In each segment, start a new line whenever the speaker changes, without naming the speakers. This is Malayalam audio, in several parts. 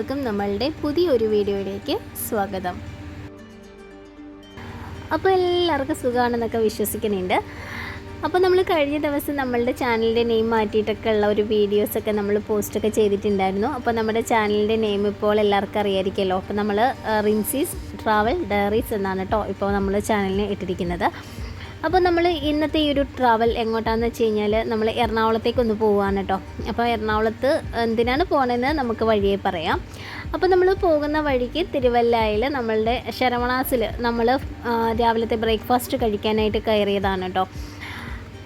എല്ലാ കൂട്ടുകാർക്കും നമ്മളുടെ പുതിയൊരു വീഡിയോയിലേക്ക് സ്വാഗതം. അപ്പോൾ എല്ലാവർക്കും സുഖമാണെന്നൊക്കെ വിശ്വസിക്കുന്നുണ്ട്. അപ്പോൾ നമ്മൾ കഴിഞ്ഞ ദിവസം നമ്മളുടെ ചാനലിന്റെ നെയിം മാറ്റിയിട്ടൊക്കെ ഉള്ള ഒരു വീഡിയോസൊക്കെ നമ്മൾ പോസ്റ്റൊക്കെ ചെയ്തിട്ടുണ്ടായിരുന്നു. അപ്പോൾ നമ്മുടെ ചാനലിന്റെ നെയിം ഇപ്പോൾ എല്ലാവർക്കും അറിയായിരിക്കുമല്ലോ. അപ്പോൾ നമ്മൾ റിൻസീസ് ട്രാവൽ ഡയറീസ് എന്നാണ് കേട്ടോ ഇപ്പോൾ നമ്മൾ ചാനലിന് ഇട്ടിരിക്കുന്നത്. അപ്പോൾ നമ്മൾ ഇന്നത്തെ ഈ ഒരു ട്രാവൽ എങ്ങോട്ടാന്ന് വെച്ച് കഴിഞ്ഞാൽ നമ്മൾ എറണാകുളത്തേക്ക് ഒന്ന് പോവാണ് കേട്ടോ. അപ്പോൾ എറണാകുളത്ത് എന്തിനാണ് പോകണമെന്ന് നമുക്ക് വഴിയെ പറയാം. അപ്പോൾ നമ്മൾ പോകുന്ന വഴിക്ക് തിരുവല്ലയിൽ നമ്മളുടെ ശരവണാസിൽ നമ്മൾ രാവിലത്തെ ബ്രേക്ക്ഫാസ്റ്റ് കഴിക്കാനായിട്ട് കയറിയതാണ് കേട്ടോ.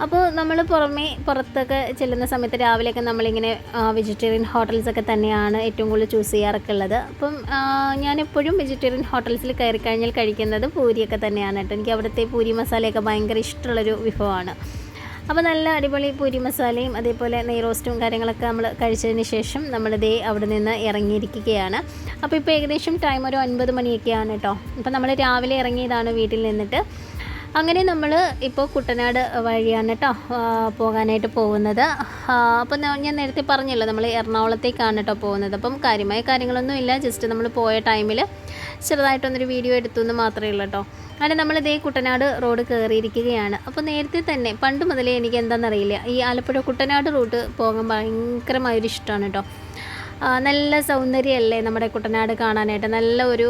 അപ്പോൾ നമ്മൾ പുറമേ പുറത്തൊക്കെ ചെല്ലുന്ന സമയത്ത് രാവിലെയൊക്കെ നമ്മളിങ്ങനെ വെജിറ്റേറിയൻ ഹോട്ടൽസൊക്കെ തന്നെയാണ് ഏറ്റവും കൂടുതൽ ചൂസ് ചെയ്യാറൊക്കെ ഉള്ളത്. അപ്പം ഞാനെപ്പോഴും വെജിറ്റേറിയൻ ഹോട്ടൽസിൽ കയറി കഴിഞ്ഞാൽ കഴിക്കുന്നത് പൂരിയൊക്കെ തന്നെയാണ് കേട്ടോ. എനിക്ക് അവിടുത്തെ പൂരി മസാലയൊക്കെ ഭയങ്കര ഇഷ്ടമുള്ളൊരു വിഭവമാണ്. അപ്പോൾ നല്ല അടിപൊളി പൂരി മസാലയും അതേപോലെ നെയ് റോസ്റ്റും കാര്യങ്ങളൊക്കെ നമ്മൾ കഴിച്ചതിന് ശേഷം നമ്മളിതേ അവിടെ നിന്ന് ഇറങ്ങിയിരിക്കുകയാണ്. അപ്പോൾ ഇപ്പോൾ ഏകദേശം ടൈം ഒരു ഒൻപത് മണിയൊക്കെയാണ് കേട്ടോ. അപ്പോൾ നമ്മൾ രാവിലെ ഇറങ്ങിയതാണ് വീട്ടിൽ നിന്നിട്ട്. അങ്ങനെ നമ്മൾ ഇപ്പോൾ കുട്ടനാട് വഴിയാണ് കേട്ടോ പോകാനായിട്ട് പോകുന്നത്. അപ്പം അപ്പോൾ ഞാൻ നേരത്തെ പറഞ്ഞല്ലോ നമ്മൾ എറണാകുളത്തേക്കാണ് കേട്ടോ പോകുന്നത്. അപ്പം കാര്യമായ കാര്യങ്ങളൊന്നും ഇല്ല ജസ്റ്റ് നമ്മൾ പോയ ടൈമിൽ ചെറുതായിട്ടൊന്നൊരു വീഡിയോ എടുത്തു എന്ന് മാത്രമേ ഉള്ളൂ കേട്ടോ അങ്ങനെ നമ്മൾ ഇതേ കുട്ടനാട് റോഡ് കയറിയിരിക്കുകയാണ് അപ്പോൾ നേരത്തെ തന്നെ പണ്ട് മുതലേ എനിക്ക് എന്താണെന്നറിയില്ല ഈ ആലപ്പുഴ കുട്ടനാട് റൂട്ട് പോകാൻ ഭയങ്കരമായൊരു ഇഷ്ടമാണ് കേട്ടോ നല്ല സൗന്ദര്യമല്ലേ നമ്മുടെ കുട്ടനാട് കാണാനായിട്ട്? നല്ല ഒരു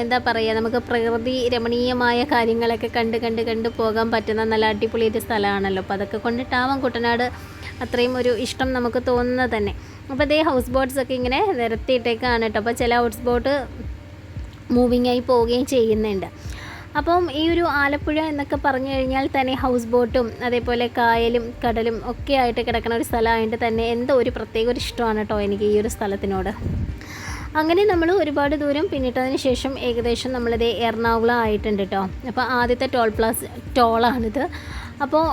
എന്താ പറയുക നമുക്ക് പ്രകൃതി രമണീയമായ കാര്യങ്ങളൊക്കെ കണ്ട് കണ്ട് കണ്ട് പോകാൻ പറ്റുന്ന നല്ല അടിപൊളി ഒരു സ്ഥലമാണല്ലോ. അപ്പോൾ അതൊക്കെ കൊണ്ടിട്ടാവാം കുട്ടനാട്. അത്രയും ഒരു ഇഷ്ടം നമുക്ക് തോന്നുന്നത് തന്നെ. അപ്പോൾ അതേ ഹൗസ് ബോട്ട്സ് ഒക്കെ ഇങ്ങനെ നിരത്തിയിട്ടേക്കാണ് കേട്ടോ. അപ്പോൾ ചില ഹൗസ് ബോട്ട് മൂവിങ് ആയി പോവുകയും ചെയ്യുന്നുണ്ട്. അപ്പം ഈ ഒരു ആലപ്പുഴ എന്നൊക്കെ പറഞ്ഞു കഴിഞ്ഞാൽ തന്നെ ഹൗസ് ബോട്ടും അതേപോലെ കായലും കടലും ഒക്കെ ആയിട്ട് കിടക്കുന്ന ഒരു സ്ഥലമായിട്ട് തന്നെ എന്തോ ഒരു പ്രത്യേക ഒരു ഇഷ്ടമാണ് കേട്ടോ എനിക്ക് ഈ ഒരു സ്ഥലത്തിനോട്. അങ്ങനെ നമ്മൾ ഒരുപാട് ദൂരം പിന്നിട്ടതിന് ശേഷം ഏകദേശം നമ്മളിത് എറണാകുളം ആയിട്ടുണ്ട് കേട്ടോ. അപ്പോൾ ആദ്യത്തെ ടോൾ പ്ലാസ് ടോളാണിത് അപ്പോൾ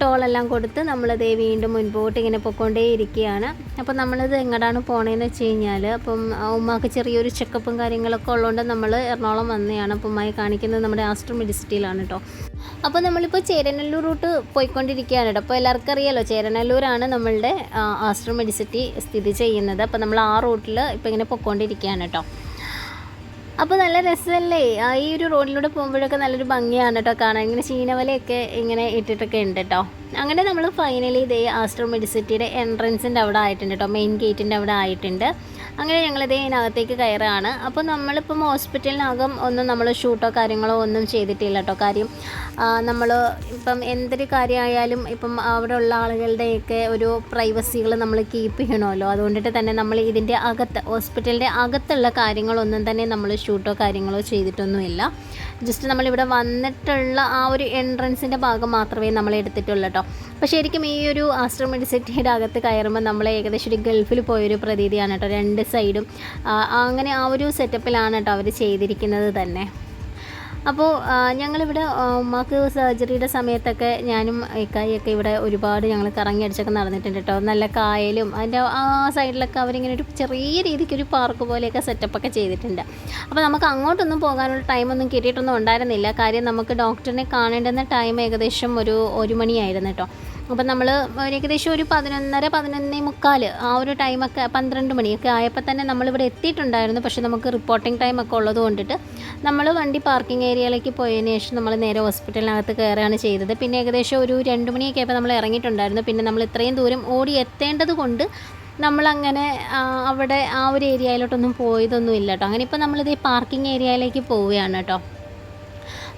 ടോളെല്ലാം കൊടുത്ത് നമ്മളിത് വീണ്ടും മുൻപോട്ട് ഇങ്ങനെ പൊയ്ക്കൊണ്ടേ ഇരിക്കുകയാണ് അപ്പോൾ നമ്മളിത് എങ്ങോട്ടാണ് പോണേന്ന് വെച്ച് കഴിഞ്ഞാൽ അപ്പം ഉമ്മാക്ക് ചെറിയൊരു ചെക്കപ്പും കാര്യങ്ങളൊക്കെ ഉള്ളതുകൊണ്ട് നമ്മൾ എറണാകുളം വന്നതാണ് അപ്പം ഉമ്മയെ കാണിക്കുന്നത് നമ്മുടെ ആസ്റ്റർ മെഡിസിറ്റിയിലാണ് കേട്ടോ അപ്പോൾ നമ്മളിപ്പോൾ ചേരനല്ലൂർ റൂട്ട് പോയിക്കൊണ്ടിരിക്കുകയാണ് കേട്ടോ അപ്പോൾ എല്ലാവർക്കും അറിയാലോ ചേരനല്ലൂരാണ് നമ്മളുടെ ആസ്റ്റർ മെഡിസിറ്റി സ്ഥിതി ചെയ്യുന്നത്. അപ്പോൾ നമ്മൾ ആ റൂട്ടിൽ ഇപ്പോൾ ഇങ്ങനെ പൊയ്ക്കൊണ്ടിരിക്കുകയാണ് കേട്ടോ അപ്പോൾ നല്ല രസമല്ലേ? ഈ ഒരു റോഡിലൂടെ പോകുമ്പോഴൊക്കെ നല്ലൊരു ഭംഗിയാണ് കേട്ടോ കാണാൻ. ഇങ്ങനെ ചീനവലയൊക്കെ ഇങ്ങനെ ഇട്ടിട്ടൊക്കെ ഉണ്ട് കേട്ടോ. അങ്ങനെ നമ്മൾ ഫൈനലി ഇതേ ആസ്ട്രോ മെഡിസിറ്റിയുടെ എൻട്രൻസിന്റെ അവിടെ ആയിട്ടുണ്ട് കേട്ടോ. മെയിൻ ഗേറ്റിന്റെ അവിടെ ആയിട്ടുണ്ട്. അങ്ങനെ ഞങ്ങൾ ഇതേ ഇതിനകത്തേക്ക് കയറുകയാണ്. അപ്പോൾ നമ്മളിപ്പം ഹോസ്പിറ്റലിനകം ഒന്നും നമ്മൾ ഷൂട്ടോ കാര്യങ്ങളോ ഒന്നും ചെയ്തിട്ടില്ല കേട്ടോ. കാര്യം നമ്മൾ ഇപ്പം എന്തൊരു കാര്യമായാലും ഇപ്പം അവിടെ ഉള്ള ആളുകളുടെയൊക്കെ ഒരു പ്രൈവസികൾ നമ്മൾ കീപ്പ് ചെയ്യണമല്ലോ. അതുകൊണ്ടിട്ട് തന്നെ നമ്മൾ ഇതിന്റെ അകത്ത് ഹോസ്പിറ്റലിന്റെ അകത്തുള്ള കാര്യങ്ങളൊന്നും തന്നെ നമ്മൾ ഷൂട്ടോ കാര്യങ്ങളോ ചെയ്തിട്ടൊന്നുമില്ല. ജസ്റ്റ് നമ്മളിവിടെ വന്നിട്ടുള്ള ആ ഒരു എൻട്രൻസിന്റെ ഭാഗം മാത്രമേ നമ്മൾ എടുത്തിട്ടുള്ളൂ കേട്ടോ. അപ്പോൾ ശരിക്കും ഈ ഒരു ആസ്ട്രോ മെഡിസിറ്റിയുടെ അകത്ത് കയറുമ്പോൾ നമ്മൾ ഏകദേശം ഒരു ഗൾഫിൽ പോയൊരു പ്രതീതിയാണ് കേട്ടോ രണ്ട് സൈഡും. അങ്ങനെ ആ ഒരു സെറ്റപ്പിലാണ് കേട്ടോ അവർ ചെയ്തിരിക്കുന്നത് തന്നെ. അപ്പോൾ ഞങ്ങളിവിടെ ഉമ്മാക്ക് സർജറിയുടെ സമയത്തൊക്കെ ഞാനും ഇക്കായൊക്കെ ഇവിടെ ഒരുപാട് ഞങ്ങൾ കറങ്ങി അടിച്ചൊക്കെ നടന്നിട്ടുണ്ട് കേട്ടോ നല്ല കായലും അതിന്റെ ആ സൈഡിലൊക്കെ അവരിങ്ങനെ ഒരു ചെറിയ രീതിക്ക് ഒരു പാർക്ക് പോലെയൊക്കെ സെറ്റപ്പൊക്കെ ചെയ്തിട്ടുണ്ട്. അപ്പോൾ നമുക്ക് അങ്ങോട്ടൊന്നും പോകാനുള്ള ടൈമൊന്നും കിട്ടിയിട്ടൊന്നും ഉണ്ടായിരുന്നില്ല. കാര്യം നമുക്ക് ഡോക്ടറിനെ കാണേണ്ടുന്ന ടൈം ഏകദേശം ഒരു ഒരു മണിയായിരുന്നു കേട്ടോ അപ്പം നമ്മൾ ഏകദേശം ഒരു പതിനൊന്നര പതിനൊന്നേ മുക്കാൽ ആ ഒരു ടൈമൊക്കെ പന്ത്രണ്ട് മണിയൊക്കെ ആയപ്പോൾ തന്നെ നമ്മളിവിടെ എത്തിയിട്ടുണ്ടായിരുന്നു. പക്ഷേ നമുക്ക് റിപ്പോർട്ടിംഗ് ടൈം ഒക്കെ ഉള്ളത് കൊണ്ടിട്ട് നമ്മൾ വണ്ടി പാർക്കിംഗ് ഏരിയയിലേക്ക് പോയതിന് ശേഷം നമ്മൾ നേരെ ഹോസ്പിറ്റലിനകത്ത് കയറുകയാണ് ചെയ്തത്. പിന്നെ ഏകദേശം ഒരു രണ്ട് മണിയൊക്കെ ആയപ്പോൾ നമ്മൾ ഇറങ്ങിയിട്ടുണ്ടായിരുന്നു. പിന്നെ നമ്മൾ ഇത്രയും ദൂരം ഓടി എത്തേണ്ടത് കൊണ്ട് നമ്മളങ്ങനെ അവിടെ ആ ഒരു ഏരിയയിലോട്ടൊന്നും പോയതൊന്നും ഇല്ല കേട്ടോ. അങ്ങനെ ഇപ്പോൾ നമ്മളിത് ഈ പാർക്കിംഗ് ഏരിയയിലേക്ക് പോവുകയാണ് കേട്ടോ.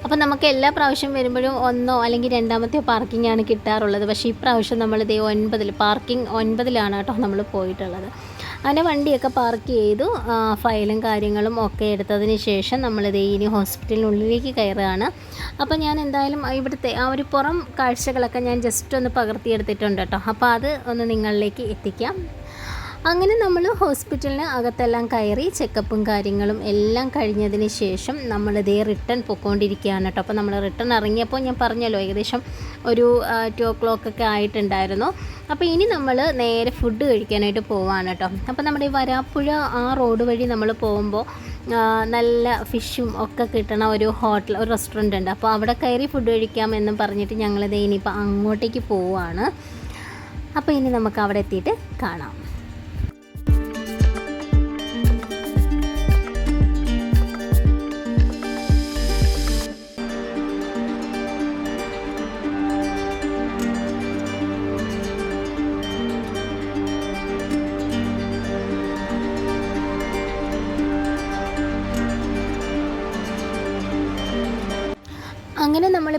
അപ്പോൾ നമുക്ക് എല്ലാ പ്രാവശ്യം വരുമ്പോഴും ഒന്നോ അല്ലെങ്കിൽ രണ്ടാമത്തെയോ പാർക്കിംഗ് ആണ് കിട്ടാറുള്ളത്. പക്ഷേ ഇപ്രാവശ്യം നമ്മൾ ഇതേ ഒൻപതിൽ പാർക്കിംഗ് ഒൻപതിലാണ് കേട്ടോ നമ്മൾ പോയിട്ടുള്ളത്. അങ്ങനെ വണ്ടിയൊക്കെ പാർക്ക് ചെയ്തു. ഫയലും കാര്യങ്ങളും ഒക്കെ എടുത്തതിന് ശേഷം നമ്മൾ നമ്മളിത് ഇനി ഹോസ്പിറ്റലിനുള്ളിലേക്ക് കയറുകയാണ്. അപ്പോൾ ഞാൻ എന്തായാലും ഇവിടുത്തെ ആ ഒരു പുറം കാഴ്ചകളൊക്കെ ഞാൻ ജസ്റ്റ് ഒന്ന് പകർത്തിയെടുത്തിട്ടുണ്ട് കേട്ടോ. അപ്പോൾ അത് ഒന്ന് നിങ്ങളിലേക്ക് എത്തിക്കാം. അങ്ങനെ നമ്മൾ ഹോസ്പിറ്റലിന് അകത്തെല്ലാം കയറി ചെക്കപ്പും കാര്യങ്ങളും എല്ലാം കഴിഞ്ഞതിന് ശേഷം നമ്മൾ നമ്മളിതേ റിട്ടേൺ പൊക്കോണ്ടിരിക്കുകയാണ് കേട്ടോ. അപ്പോൾ നമ്മൾ റിട്ടേൺ ഇറങ്ങിയപ്പോൾ ഞാൻ പറഞ്ഞല്ലോ ഏകദേശം ഒരു ടു ഓ ക്ലോക്ക് ഒക്കെ ആയിട്ടുണ്ടായിരുന്നു. അപ്പോൾ ഇനി നമ്മൾ നേരെ ഫുഡ് കഴിക്കാനായിട്ട് പോവാണ് കേട്ടോ. അപ്പോൾ നമ്മുടെ ഈ വരാപ്പുഴ ആ റോഡ് വഴി നമ്മൾ പോകുമ്പോൾ നല്ല ഫിഷും ഒക്കെ കിട്ടണ ഒരു ഹോട്ടൽ ഒരു റെസ്റ്റോറന്റ് ഉണ്ട്. അപ്പോൾ അവിടെ കയറി ഫുഡ് കഴിക്കാം എന്നും പറഞ്ഞിട്ട് ഞങ്ങളിത് ഇനിയിപ്പോൾ അങ്ങോട്ടേക്ക് പോവുകയാണ് അപ്പോൾ ഇനി നമുക്ക് അവിടെ എത്തിയിട്ട് കാണാം.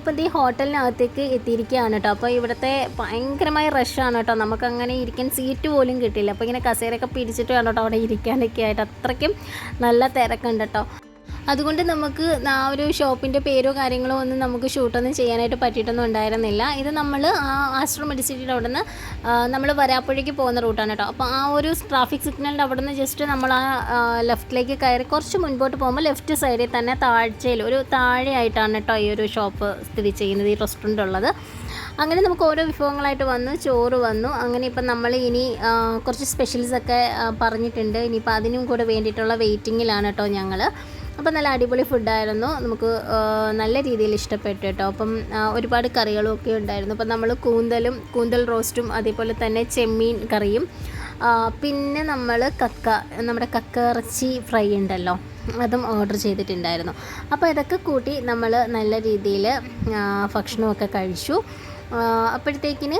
നമ്മളിപ്പോൾ ഈ ഹോട്ടലിനകത്തേക്ക് എത്തിയിരിക്കുകയാണ് കേട്ടോ അപ്പോൾ ഇവിടുത്തെ ഭയങ്കരമായ റഷാണ് കേട്ടോ നമുക്ക് അങ്ങനെ ഇരിക്കാൻ സീറ്റ് പോലും കിട്ടില്ല അപ്പോൾ ഇങ്ങനെ കസേരയൊക്കെ പിടിച്ചിട്ട് വേണം കേട്ടോ അവിടെ ഇരിക്കാനൊക്കെ ആയിട്ട്. അത്രയ്ക്കും നല്ല തിരക്കുണ്ട് കേട്ടോ അതുകൊണ്ട് നമുക്ക് ആ ഒരു ഷോപ്പിന്റെ പേരോ കാര്യങ്ങളോ ഒന്നും നമുക്ക് ഷൂട്ടൊന്നും ചെയ്യാനായിട്ട് പറ്റിയിട്ടൊന്നും ഉണ്ടായിരുന്നില്ല. ഇത് നമ്മൾ ആ ആസ്ട്രോ മെഡിസിറ്റിയുടെ അവിടെ നിന്ന് നമ്മൾ വരാപ്പുഴയ്ക്ക് പോകുന്ന റൂട്ടാണ് കേട്ടോ. അപ്പോൾ ആ ഒരു ട്രാഫിക് സിഗ്നലിന്റെ അവിടെ നിന്ന് ജസ്റ്റ് നമ്മൾ ആ ലെഫ്റ്റിലേക്ക് കയറി കുറച്ച് മുൻപോട്ട് പോകുമ്പോൾ ലെഫ്റ്റ് സൈഡിൽ തന്നെ താഴ്ചയിൽ ഒരു താഴെയായിട്ടാണ് കേട്ടോ ഈ ഒരു ഷോപ്പ് സ്ഥിതി ചെയ്യുന്നത് ഈ റെസ്റ്റോറന്റ് ഉള്ളത്. അങ്ങനെ നമുക്ക് ഓരോ വിഭവങ്ങളായിട്ട് വന്നു ചോറ് വന്നു. അങ്ങനെ ഇപ്പം നമ്മൾ ഇനി കുറച്ച് സ്പെഷ്യൽസ് ഒക്കെ ആ, പറഞ്ഞിട്ടുണ്ട്. ഇനിയിപ്പോൾ അതിനും കൂടെ വേണ്ടിയിട്ടുള്ള വെയിറ്റിങ്ങിലാണ് കേട്ടോ ഞങ്ങൾ അപ്പോൾ നല്ല അടിപൊളി ഫുഡായിരുന്നു നമുക്ക് നല്ല രീതിയിൽ ഇഷ്ടപ്പെട്ടു കേട്ടോ. അപ്പം ഒരുപാട് കറികളും ഒക്കെ ഉണ്ടായിരുന്നു. അപ്പം നമ്മൾ കൂന്തലും കൂന്തൽ റോസ്റ്റും അതേപോലെ തന്നെ ചെമ്മീൻ കറിയും. പിന്നെ നമ്മൾ കക്ക നമ്മുടെ കക്ക ഇറച്ചി ഫ്രൈ ഉണ്ടല്ലോ അതും ഓർഡർ ചെയ്തിട്ടുണ്ടായിരുന്നു. അപ്പോൾ ഇതൊക്കെ കൂട്ടി നമ്മൾ നല്ല രീതിയിൽ ഭക്ഷണമൊക്കെ കഴിച്ചു. അപ്പോഴത്തേക്കിന്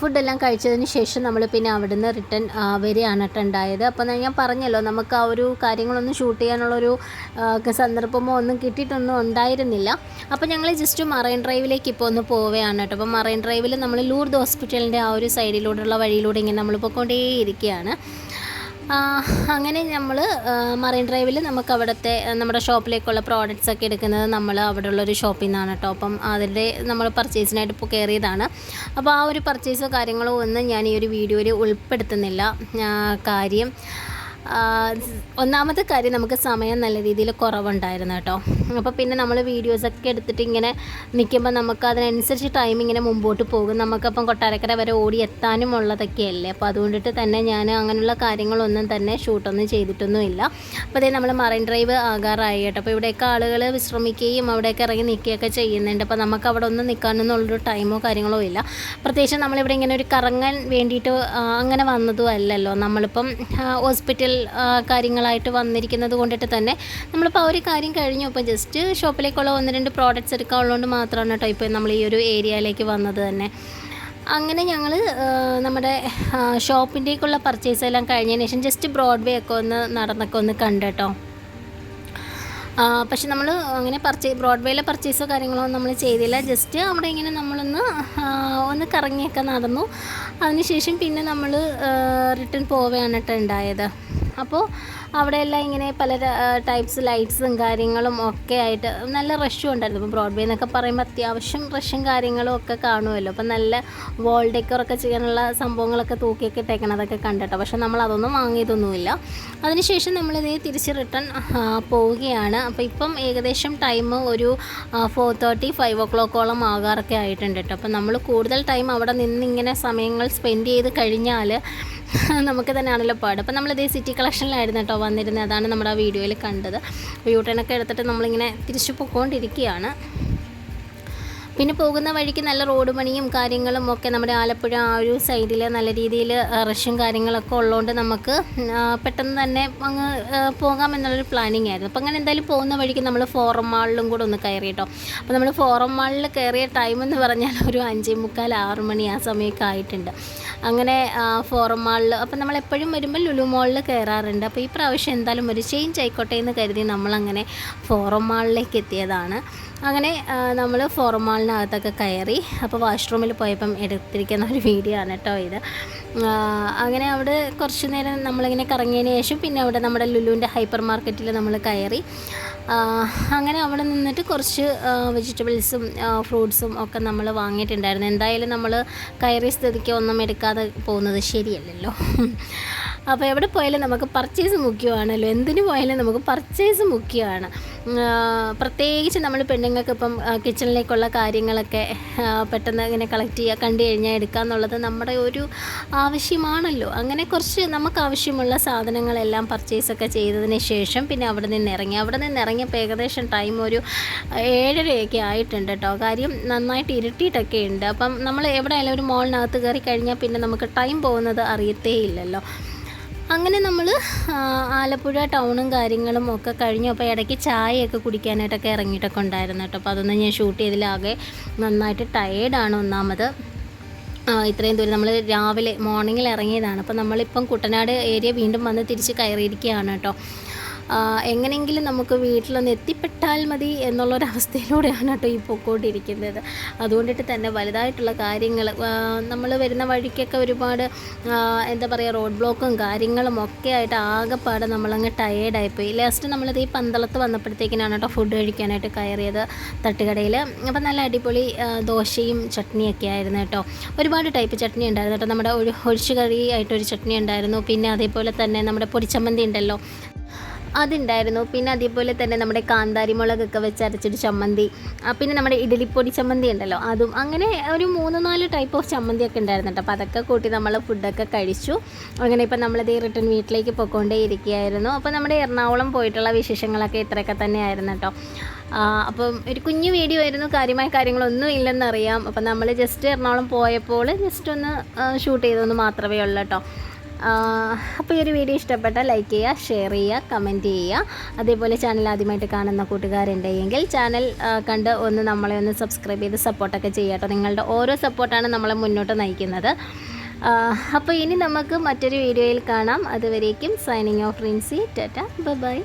ഫുഡെല്ലാം കഴിച്ചതിന് ശേഷം നമ്മൾ പിന്നെ അവിടുന്ന് റിട്ടേൺ വരികയാണ് കേട്ടോ ഉണ്ടായത്. അപ്പോൾ ഞാൻ പറഞ്ഞല്ലോ നമുക്ക് ആ ഒരു കാര്യങ്ങളൊന്നും ഷൂട്ട് ചെയ്യാനുള്ളൊരു സന്ദർഭമോ ഒന്നും കിട്ടിയിട്ടൊന്നും ഉണ്ടായിരുന്നില്ല. അപ്പോൾ ഞങ്ങൾ ജസ്റ്റ് മറൈൻ ഡ്രൈവിലേക്ക് ഇപ്പോൾ ഒന്ന് പോവുകയാണ് കേട്ടോ അപ്പോൾ മറൈൻ ഡ്രൈവിൽ നമ്മൾ ലൂർദ് ഹോസ്പിറ്റലിന്റെ ആ ഒരു സൈഡിലൂടെയുള്ള വഴിയിലൂടെ ഇങ്ങനെ നമ്മൾ പോയിക്കൊണ്ടേയിരിക്കുകയാണ് അങ്ങനെ നമ്മൾ മറൈൻ ഡ്രൈവിൽ നമുക്ക് അവിടുത്തെ നമ്മുടെ ഷോപ്പിലേക്കുള്ള പ്രോഡക്റ്റ്സ് ഒക്കെ എടുക്കുന്നത് നമ്മൾ അവിടെ ഉള്ളൊരു ഷോപ്പിൽ നിന്നാണ് കേട്ടോ അപ്പം അതിന്റെ നമ്മൾ പർച്ചേസിനായിട്ട് ഇപ്പോൾ കയറിയതാണ് അപ്പോൾ ആ ഒരു പർച്ചേസോ കാര്യങ്ങളോ ഒന്നും ഞാൻ ഈ ഒരു വീഡിയോയിൽ ഉൾപ്പെടുത്തുന്നില്ല. കാര്യം ഒന്നാമത്തെ കാര്യം നമുക്ക് സമയം നല്ല രീതിയിൽ കുറവുണ്ടായിരുന്നു കേട്ടോ. അപ്പോൾ പിന്നെ നമ്മൾ വീഡിയോസൊക്കെ എടുത്തിട്ട് ഇങ്ങനെ നിൽക്കുമ്പോൾ നമുക്ക് അതിനനുസരിച്ച് ടൈം ഇങ്ങനെ മുമ്പോട്ട് പോകും. നമുക്കപ്പം കൊട്ടാരക്കര വരെ ഓടി എത്താനും ഉള്ളതൊക്കെയല്ലേ. അപ്പോൾ അതുകൊണ്ടിട്ട് തന്നെ ഞാൻ അങ്ങനെയുള്ള കാര്യങ്ങളൊന്നും തന്നെ ഷൂട്ടൊന്നും ചെയ്തിട്ടൊന്നുമില്ല. അപ്പോൾ അതേ നമ്മൾ മറൈൻ ഡ്രൈവ് ആകാറായി കേട്ടോ. അപ്പോൾ ഇവിടെയൊക്കെ ആളുകൾ വിശ്രമിക്കുകയും അവിടെയൊക്കെ ഇറങ്ങി നിൽക്കുകയൊക്കെ ചെയ്യുന്നുണ്ട്. അപ്പോൾ നമുക്ക് അവിടെ ഒന്നും നിൽക്കാനൊന്നുള്ളൊരു ടൈമോ കാര്യങ്ങളോ ഇല്ല. പ്രത്യേകിച്ച് നമ്മളിവിടെ ഇങ്ങനെ ഒരു കറങ്ങാൻ വേണ്ടിയിട്ട് അങ്ങനെ വന്നതും അല്ലല്ലോ. നമ്മളിപ്പം ഹോസ്പിറ്റൽ കാര്യങ്ങളായിട്ട് വന്നിരിക്കുന്നത് കൊണ്ടിട്ട് തന്നെ നമ്മളിപ്പോൾ ആ ഒരു കാര്യം കഴിഞ്ഞു. അപ്പോൾ ജസ്റ്റ് ഷോപ്പിലേക്കുള്ള ഒന്ന് രണ്ട് പ്രോഡക്റ്റ്സ് എടുക്കാനുള്ളതുകൊണ്ട് മാത്രമാണ് കേട്ടോ ഇപ്പോൾ നമ്മൾ ഈ ഒരു ഏരിയയിലേക്ക് വന്നത് തന്നെ. അങ്ങനെ ഞങ്ങൾ നമ്മുടെ ഷോപ്പിന്റേക്കുള്ള പർച്ചേസ് എല്ലാം കഴിഞ്ഞതിന് ശേഷം ജസ്റ്റ് ബ്രോഡ്വേ ഒക്കെ ഒന്ന് നടന്നൊക്കെ ഒന്ന് കണ്ടു കേട്ടോ പക്ഷെ നമ്മൾ അങ്ങനെ പർച്ചേ ബ്രോഡ്വേയിലെ പർച്ചേസോ കാര്യങ്ങളോ നമ്മൾ ചെയ്തില്ല. ജസ്റ്റ് അവിടെ ഇങ്ങനെ നമ്മളൊന്ന് ഒന്ന് കറങ്ങിയൊക്കെ നടന്നു. അതിനുശേഷം പിന്നെ നമ്മൾ റിട്ടേൺ പോവുകയാണ് കേട്ടോ ഉണ്ടായത് അപ്പോൾ അവിടെയെല്ലാം ഇങ്ങനെ പല ടൈപ്സ് ലൈറ്റ്സും കാര്യങ്ങളും ഒക്കെ ആയിട്ട് നല്ല റഷും ഉണ്ടായിരുന്നു. ഇപ്പോൾ ബ്രോഡ്വേ എന്നൊക്കെ പറയുമ്പോൾ അത്യാവശ്യം റഷും കാര്യങ്ങളും ഒക്കെ കാണുമല്ലോ. അപ്പോൾ നല്ല വോൾ ഡെക്കറൊക്കെ ചെയ്യാനുള്ള സംഭവങ്ങളൊക്കെ തൂക്കിയൊക്കെ ഇട്ടേക്കണതൊക്കെ കണ്ടിട്ടോ. പക്ഷേ നമ്മൾ അതൊന്നും വാങ്ങിയതൊന്നുമില്ല. അതിനുശേഷം നമ്മളിതേ തിരിച്ച് റിട്ടേൺ പോവുകയാണ്. അപ്പോൾ ഇപ്പം ഏകദേശം ടൈം ഒരു ഫോർ തേർട്ടി ഫൈവ് ഒ ക്ലോക്കോളം ആകാറൊക്കെ ആയിട്ടുണ്ട് കേട്ടോ അപ്പോൾ നമ്മൾ കൂടുതൽ ടൈം അവിടെ നിന്ന് ഇങ്ങനെ സമയങ്ങൾ സ്പെൻഡ് ചെയ്ത് കഴിഞ്ഞാൽ നമുക്ക് തന്നെയാണല്ലോ പാട്. അപ്പോൾ നമ്മളിത് സിറ്റി കളക്ഷനിലായിരുന്നു കേട്ടോ വന്നിരുന്നത്. അതാണ് നമ്മുടെ ആ വീഡിയോയിൽ കണ്ടത്. അപ്പോൾ യൂട്ടേണൊക്കെ എടുത്തിട്ട് നമ്മളിങ്ങനെ തിരിച്ചു പോയിക്കൊണ്ടിരിക്കുകയാണ്. പിന്നെ പോകുന്ന വഴിക്ക് നല്ല റോഡ് പണിയും കാര്യങ്ങളും ഒക്കെ നമ്മുടെ ആലപ്പുഴ ആ ഒരു സൈഡിൽ നല്ല രീതിയിൽ റഷും കാര്യങ്ങളൊക്കെ ഉള്ളതുകൊണ്ട് നമുക്ക് പെട്ടെന്ന് തന്നെ അങ്ങ് പോകാമെന്നുള്ളൊരു പ്ലാനിങ് ആയിരുന്നു. അപ്പോൾ അങ്ങനെ എന്തായാലും പോകുന്ന വഴിക്ക് നമ്മൾ ഫോറം മാളിലും കൂടെ ഒന്ന് കയറി കേട്ടോ. അപ്പോൾ നമ്മൾ ഫോറം മാളിൽ കയറിയ ടൈം എന്ന് പറഞ്ഞാൽ ഒരു അഞ്ചേ മുക്കാൽ ആറ് മണി ആ സമയമൊക്കെ ആയിട്ടുണ്ട്. അങ്ങനെ ഫോറം മാളിൽ അപ്പോൾ നമ്മൾ എപ്പോഴും വരുമ്പോൾ ലുലു മാളിൽ കയറാറുണ്ട്. അപ്പോൾ ഈ പ്രാവശ്യം എന്തായാലും ഒരു ചേഞ്ച് ആയിക്കോട്ടെ എന്ന് കരുതി നമ്മളങ്ങനെ ഫോറം മാളിലേക്ക് എത്തിയതാണ്. അങ്ങനെ നമ്മൾ ഫോർമാളിനകത്തൊക്കെ കയറി അപ്പോൾ വാഷ്റൂമിൽ പോയപ്പം എടുത്തിരിക്കുന്ന ഒരു വീഡിയോ ആണ് കേട്ടോ ഇത്. അങ്ങനെ അവിടെ കുറച്ച് നേരം നമ്മളിങ്ങനെ കറങ്ങിയതിന് ശേഷം പിന്നെ അവിടെ നമ്മുടെ ലുലുവിന്റെ ഹൈപ്പർ മാർക്കറ്റിൽ നമ്മൾ കയറി. അങ്ങനെ അവിടെ നിന്നിട്ട് കുറച്ച് വെജിറ്റബിൾസും ഫ്രൂട്ട്സും ഒക്കെ നമ്മൾ വാങ്ങിയിട്ടുണ്ടായിരുന്നു. എന്തായാലും നമ്മൾ കയറിയ സ്ഥിതിക്ക് ഒന്നും എടുക്കാതെ പോകുന്നത് ശരിയല്ലല്ലോ. അപ്പോൾ എവിടെ പോയാലും നമുക്ക് പർച്ചേസ് മുഖ്യമാണല്ലോ. എന്തിനു പോയാലും നമുക്ക് പർച്ചേസ് മുഖ്യമാണ്. പ്രത്യേകിച്ച് നമ്മൾ പെണ്ണുങ്ങൾക്ക് ഇപ്പം കിച്ചണിലേക്കുള്ള കാര്യങ്ങളൊക്കെ പെട്ടെന്ന് ഇങ്ങനെ കളക്ട് ചെയ്യുക കണ്ടു കഴിഞ്ഞാൽ എടുക്കുക എന്നുള്ളത് നമ്മുടെ ഒരു ആവശ്യമാണല്ലോ. അങ്ങനെ കുറച്ച് നമുക്ക് ആവശ്യമുള്ള സാധനങ്ങളെല്ലാം പർച്ചേസൊക്കെ ചെയ്തതിന് ശേഷം പിന്നെ അവിടെ നിന്ന് ഇറങ്ങി. അവിടെ നിന്ന് ഇറങ്ങിയപ്പോൾ ഏകദേശം ടൈം ഒരു ഏഴരയൊക്കെ ആയിട്ടുണ്ട് കേട്ടോ കാര്യം നന്നായിട്ട് ഇരുട്ടിയിട്ടൊക്കെ ഉണ്ട്. അപ്പം നമ്മൾ എവിടെയായാലും ഒരു മോളിനകത്ത് കയറി കഴിഞ്ഞാൽ പിന്നെ നമുക്ക് ടൈം പോകുന്നത് അറിയത്തേ ഇല്ലല്ലോ അങ്ങനെ നമ്മൾ ആലപ്പുഴ ടൗണും കാര്യങ്ങളും ഒക്കെ കഴിഞ്ഞു. അപ്പോൾ ഇടയ്ക്ക് ചായയൊക്കെ കുടിക്കാനായിട്ടൊക്കെ ഇറങ്ങിയിട്ടൊക്കെ ഉണ്ടായിരുന്നു കേട്ടോ. അപ്പോൾ അതൊന്നും ഞാൻ ഷൂട്ട് ചെയ്തതിലാകെ നന്നായിട്ട് ടയേർഡാണ് ഒന്നാമത്. ഇത്രയും ദൂരം നമ്മൾ രാവിലെ മോർണിംഗിൽ ഇറങ്ങിയതാണ്. അപ്പോൾ നമ്മളിപ്പം കുട്ടനാട് ഏരിയ വീണ്ടും വന്ന് തിരിച്ച് കയറിയിരിക്കുകയാണ് കേട്ടോ. എങ്ങനെയെങ്കിലും നമുക്ക് വീട്ടിലൊന്ന് എത്തിപ്പെട്ടാൽ മതി എന്നുള്ളൊരവസ്ഥയിലൂടെയാണ് കേട്ടോ ഈ പൊക്കോണ്ടിരിക്കുന്നത്. അതുകൊണ്ടിട്ട് തന്നെ വലുതായിട്ടുള്ള കാര്യങ്ങൾ നമ്മൾ വരുന്ന വഴിക്കൊക്കെ ഒരുപാട് എന്താ പറയുക റോഡ് ബ്ലോക്കും കാര്യങ്ങളും ഒക്കെ ആയിട്ട് ആകെപ്പാടെ നമ്മളങ്ങ് ടയേർഡായിപ്പോയി ലാസ്റ്റ് നമ്മളിത് ഈ പന്തളത്ത് വന്നപ്പോഴത്തേക്കിനാണ് കേട്ടോ ഫുഡ് കഴിക്കാനായിട്ട് കയറിയത് തട്ടുകടയിൽ അപ്പം നല്ല അടിപൊളി ദോശയും ചട്നിയൊക്കെ ആയിരുന്നു കേട്ടോ. ഒരുപാട് ടൈപ്പ് ചട്നി ഉണ്ടായിരുന്നു കേട്ടോ. നമ്മുടെ ഒരു ഒഴിച്ചു കറി ആയിട്ടൊരു ചട്നി ഉണ്ടായിരുന്നു. പിന്നെ അതേപോലെ തന്നെ നമ്മുടെ പൊടിച്ചമ്മന്തി ഉണ്ടല്ലോ. അതുണ്ടായിരുന്നു. പിന്നെ അതേപോലെ തന്നെ നമ്മുടെ കാന്താരി മുളകൊക്കെ വെച്ച് അരച്ചൊരു ചമ്മന്തി പിന്നെ നമ്മുടെ ഇഡലിപ്പൊടി ചമ്മന്തി ഉണ്ടല്ലോ അതും അങ്ങനെ ഒരു മൂന്ന് നാല് ടൈപ്പ് ഓഫ് ചമ്മന്തിയൊക്കെ ഉണ്ടായിരുന്നു കേട്ടോ. അപ്പോൾ അതൊക്കെ കൂട്ടി നമ്മൾ ഫുഡൊക്കെ കഴിച്ചു. അങ്ങനെ ഇപ്പം നമ്മളത് റിട്ടേൺ വീട്ടിലേക്ക് പോയിക്കൊണ്ടേ ഇരിക്കുകയായിരുന്നു അപ്പോൾ നമ്മുടെ എറണാകുളം പോയിട്ടുള്ള വിശേഷങ്ങളൊക്കെ ഇത്രയൊക്കെ തന്നെയായിരുന്നു കേട്ടോ. അപ്പം ഒരു കുഞ്ഞു വീഡിയോ ആയിരുന്നു. കാര്യമായ കാര്യങ്ങളൊന്നും ഇല്ലെന്നറിയാം. അപ്പം നമ്മൾ ജസ്റ്റ് എറണാകുളം പോയപ്പോൾ ജസ്റ്റ് ഒന്ന് ഷൂട്ട് ചെയ്തെന്ന് മാത്രമേ ഉള്ളൂ കേട്ടോ. അപ്പോൾ ഈ ഒരു വീഡിയോ ഇഷ്ടപ്പെട്ടാൽ ലൈക്ക് ചെയ്യുക ഷെയർ ചെയ്യുക കമന്റ് ചെയ്യുക. അതേപോലെ ചാനൽ ആദ്യമായിട്ട് കാണുന്ന കൂട്ടുകാരുണ്ടെങ്കിൽ ചാനൽ കണ്ട് ഒന്ന് നമ്മളെ ഒന്ന് സബ്സ്ക്രൈബ് ചെയ്ത് സപ്പോർട്ടൊക്കെ ചെയ്യുക കേട്ടോ. നിങ്ങളുടെ ഓരോ സപ്പോർട്ടാണ് നമ്മളെ മുന്നോട്ട് നയിക്കുന്നത്. അപ്പോൾ ഇനി നമുക്ക് മറ്റൊരു വീഡിയോയിൽ കാണാം. അതുവരേക്കും signing off Rinsy. Tata. Bye